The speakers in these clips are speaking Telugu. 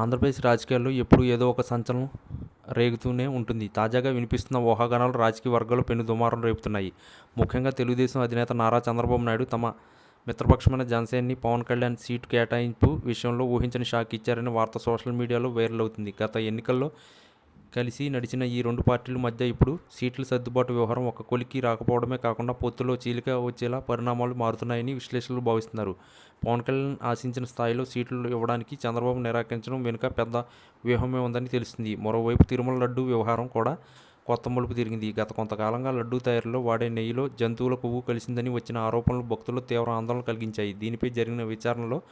ఆంధ్రప్రదేశ్ రాజకీయాల్లో ఎప్పుడూ ఏదో ఒక సంచలనం రేగుతూనే ఉంటుంది. తాజాగా వినిపిస్తున్న ఊహాగానాలు రాజకీయ వర్గాలు పెను దుమారం రేపుతున్నాయి. ముఖ్యంగా తెలుగుదేశం అధినేత నారా చంద్రబాబు నాయుడు తమ మిత్రపక్షమైన జనసేనని పవన్ కళ్యాణ్ సీటు కేటాయింపు విషయంలో ఊహించని షాక్ ఇచ్చారని వార్త సోషల్ మీడియాలో వైరల్ అవుతుంది. గత ఎన్నికల్లో కలిసి నడిచిన ఈ రెండు పార్టీల మధ్య ఇప్పుడు సీట్ల సర్దుబాటు వ్యవహారం ఒక కొలికి రాకపోవడమే కాకుండా పొత్తులో చీలిక వచ్చేలా పరిణామాలు మారుతున్నాయని విశ్లేషకులు భావిస్తున్నారు. పవన్ కళ్యాణ్ ఆశించిన స్థాయిలో సీట్లు ఇవ్వడానికి చంద్రబాబు నిరాకరించడం వెనుక పెద్ద వ్యూహమే ఉందని తెలుస్తుంది. మరోవైపు తిరుమల లడ్డు వ్యవహారం కూడా కొత్త మలుపు తిరిగింది. గత కొంతకాలంగా లడ్డూ తయారీలో వాడే నెయ్యిలో జంతువుల కొవ్వు కలిసిందని వచ్చిన ఆరోపణలు భక్తుల్లో తీవ్ర ఆందోళన కలిగించాయి. దీనిపై జరిగిన విచారణలో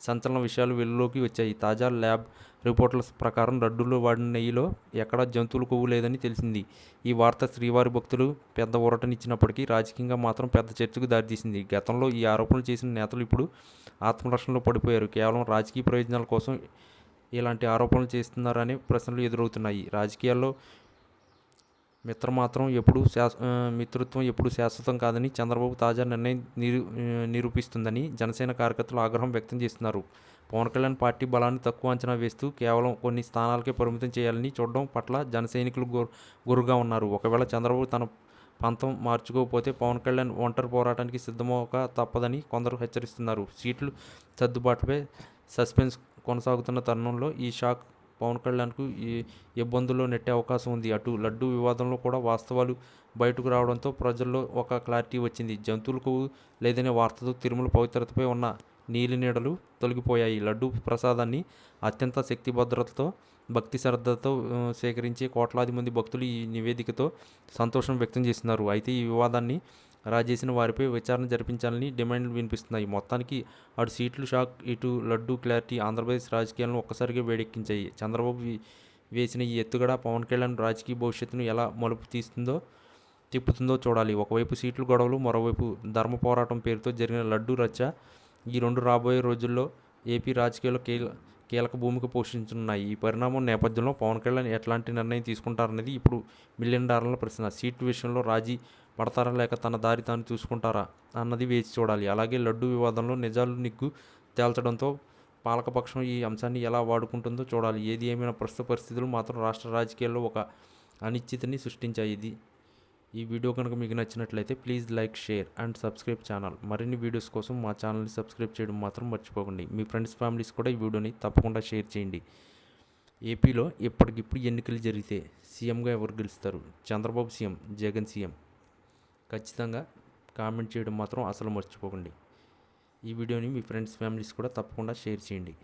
సంచలన విషయాలు వెలుగులోకి వచ్చాయి. తాజా ల్యాబ్ రిపోర్టుల ప్రకారం రడ్డులో వాడిన నెయ్యిలో ఎక్కడా జంతువుల కొవ్వు లేదని తెలిసింది. ఈ వార్త శ్రీవారి భక్తులు పెద్ద ఊరటనిచ్చినప్పటికీ రాజకీయంగా మాత్రం పెద్ద చర్చకు దారితీసింది. గతంలో ఈ ఆరోపణలు చేసిన నేతలు ఇప్పుడు ఆత్మరక్షణలో పడిపోయారు. కేవలం రాజకీయ ప్రయోజనాల కోసం ఇలాంటి ఆరోపణలు చేస్తున్నారనే ప్రశ్నలు ఎదురవుతున్నాయి. రాజకీయాల్లో మిత్ర మాత్రం ఎప్పుడు శాస్ మిత్రత్వం ఎప్పుడు శాశ్వతం కాదని చంద్రబాబు తాజా నిర్ణయం నిరూ నిరూపిస్తుందని జనసేన కార్యకర్తలు ఆగ్రహం వ్యక్తం చేస్తున్నారు. పవన్ కళ్యాణ్ పార్టీ బలాన్ని తక్కువ అంచనా వేస్తూ కేవలం కొన్ని స్థానాలకే పరిమితం చేయాలని చూడడం పట్ల జనసైనికులు గురు గురుగా ఉన్నారు. ఒకవేళ చంద్రబాబు తన పంతం మార్చుకోకపోతే పవన్ కళ్యాణ్ ఒంటరి పోరాటానికి సిద్ధమవక తప్పదని కొందరు హెచ్చరిస్తున్నారు. సీట్లు సర్దుబాటుపై సస్పెన్స్ కొనసాగుతున్న తరుణంలో ఈ షాక్ పవన్ కళ్యాణ్కు ఈ ఇబ్బందుల్లో నెట్టే అవకాశం ఉంది. అటు లడ్డూ వివాదంలో కూడా వాస్తవాలు బయటకు రావడంతో ప్రజల్లో ఒక క్లారిటీ వచ్చింది. జంతువులకు లేదనే వార్తతో తిరుమల పవిత్రతపై ఉన్న నీలి నీడలు తొలగిపోయాయి. లడ్డు ప్రసాదాన్ని అత్యంత శక్తి భద్రతతో భక్తి శ్రద్ధతో సేకరించే కోట్లాది మంది భక్తులు ఈ నివేదికతో సంతోషం వ్యక్తం చేస్తున్నారు. అయితే ఈ వివాదాన్ని రాజేసిన వారిపై విచారణ జరిపించాలని డిమాండ్లు వినిపిస్తున్నాయి. మొత్తానికి అటు సీట్లు షాక్ ఇటు లడ్డు క్లారిటీ ఆంధ్రప్రదేశ్ రాజకీయాలను ఒక్కసారిగా వేడెక్కించాయి. చంద్రబాబు వేసిన ఈ ఎత్తుగడ పవన్ కళ్యాణ్ రాజకీయ భవిష్యత్తును ఎలా మలుపు తీస్తుందో తిప్పుతుందో చూడాలి. ఒకవైపు సీట్లు గొడవలు మరోవైపు ధర్మ పోరాటం పేరుతో జరిగిన లడ్డు రచ్చ ఈ రెండు రాబోయే రోజుల్లో ఏపీ రాజకీయాల్లో కీల కీలక భూమిక పోషించనున్నాయి. ఈ పరిణామం నేపథ్యంలో పవన్ కళ్యాణ్ ఎట్లాంటి నిర్ణయం తీసుకుంటారనేది ఇప్పుడు మిలియన్ డాలర్ల ప్రశ్న. సీట్ విషయంలో రాజీ పడతారా లేక తన దారి తాను చూసుకుంటారా అన్నది వేచి చూడాలి. అలాగే లడ్డు వివాదంలో నిజాలు నిగ్గు తేల్చడంతో పాలకపక్షం ఈ అంశాన్ని ఎలా వాడుకుంటుందో చూడాలి. ఏది ఏమైనా ప్రస్తుత పరిస్థితులు మాత్రం రాష్ట్ర రాజకీయాల్లో ఒక అనిశ్చితిని సృష్టించాయి. ఇది ఈ వీడియో కనుక మీకు నచ్చినట్లయితే please like share and subscribe channel. మరిన్ని వీడియోస్ కోసం మా ఛానల్ని సబ్స్క్రైబ్ చేయడం మాత్రం మర్చిపోకండి. మీ ఫ్రెండ్స్ ఫ్యామిలీస్ కూడా ఈ వీడియోని తప్పకుండా షేర్ చేయండి. ఏపీలో ఇప్పటికిప్పుడు ఎన్నికలు జరిగితే సీఎంగా ఎవరు గెలుస్తారు? Chandrababu CM Jagan CM. ఖచ్చితంగా కామెంట్ చేయడం మాత్రం అసలు మర్చిపోకండి. ఈ వీడియోని మీ ఫ్రెండ్స్ ఫ్యామిలీస్ కూడా తప్పకుండా షేర్ చేయండి.